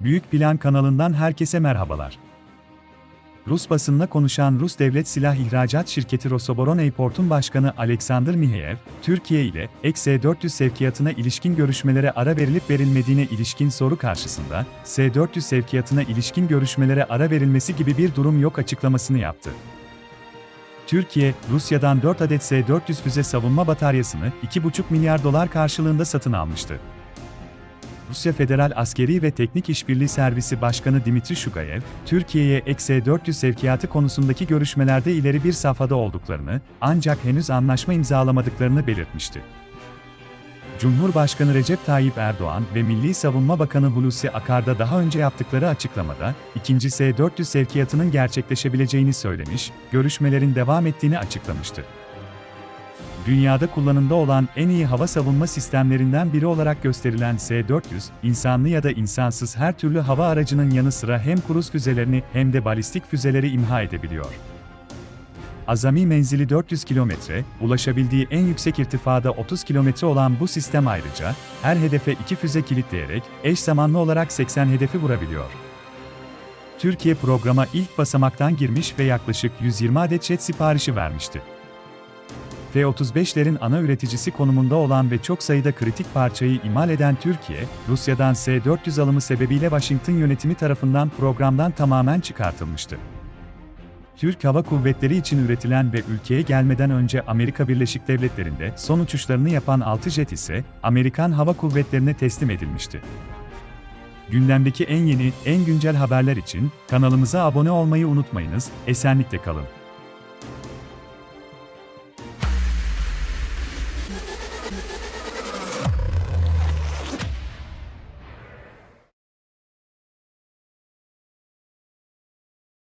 Büyük Plan kanalından herkese merhabalar. Rus basınına konuşan Rus Devlet Silah İhracat Şirketi Rosoboron Airport'un başkanı Alexander Mihaev, Türkiye ile S-400 sevkiyatına ilişkin görüşmelere ara verilip verilmediğine ilişkin soru karşısında, S-400 sevkiyatına ilişkin görüşmelere ara verilmesi gibi bir durum yok açıklamasını yaptı. Türkiye, Rusya'dan 4 adet S-400 füze savunma bataryasını 2,5 milyar dolar karşılığında satın almıştı. Rusya Federal Askeri ve Teknik İşbirliği Servisi Başkanı Dimitri Şugayev, Türkiye'ye X-400 sevkiyatı konusundaki görüşmelerde ileri bir safhada olduklarını, ancak henüz anlaşma imzalamadıklarını belirtmişti. Cumhurbaşkanı Recep Tayyip Erdoğan ve Milli Savunma Bakanı Hulusi Akar'da daha önce yaptıkları açıklamada, ikinci S-400 sevkiyatının gerçekleşebileceğini söylemiş, görüşmelerin devam ettiğini açıklamıştı dünyada kullanımda olan en iyi hava savunma sistemlerinden biri olarak gösterilen S-400, insanlı ya da insansız her türlü hava aracının yanı sıra hem kruz füzelerini hem de balistik füzeleri imha edebiliyor. Azami menzili 400 kilometre, ulaşabildiği en yüksek irtifada 30 kilometre olan bu sistem ayrıca, her hedefe iki füze kilitleyerek, eş zamanlı olarak 80 hedefi vurabiliyor. Türkiye programa ilk basamaktan girmiş ve yaklaşık 120 adet jet siparişi vermişti. F-35'lerin ana üreticisi konumunda olan ve çok sayıda kritik parçayı imal eden Türkiye, Rusya'dan S-400 alımı sebebiyle Washington yönetimi tarafından programdan tamamen çıkartılmıştı. Türk Hava Kuvvetleri için üretilen ve ülkeye gelmeden önce Amerika Birleşik Devletleri'nde son uçuşlarını yapan 6 jet ise Amerikan Hava Kuvvetleri'ne teslim edilmişti. Gündemdeki en yeni, en güncel haberler için kanalımıza abone olmayı unutmayınız, esenlikle kalın.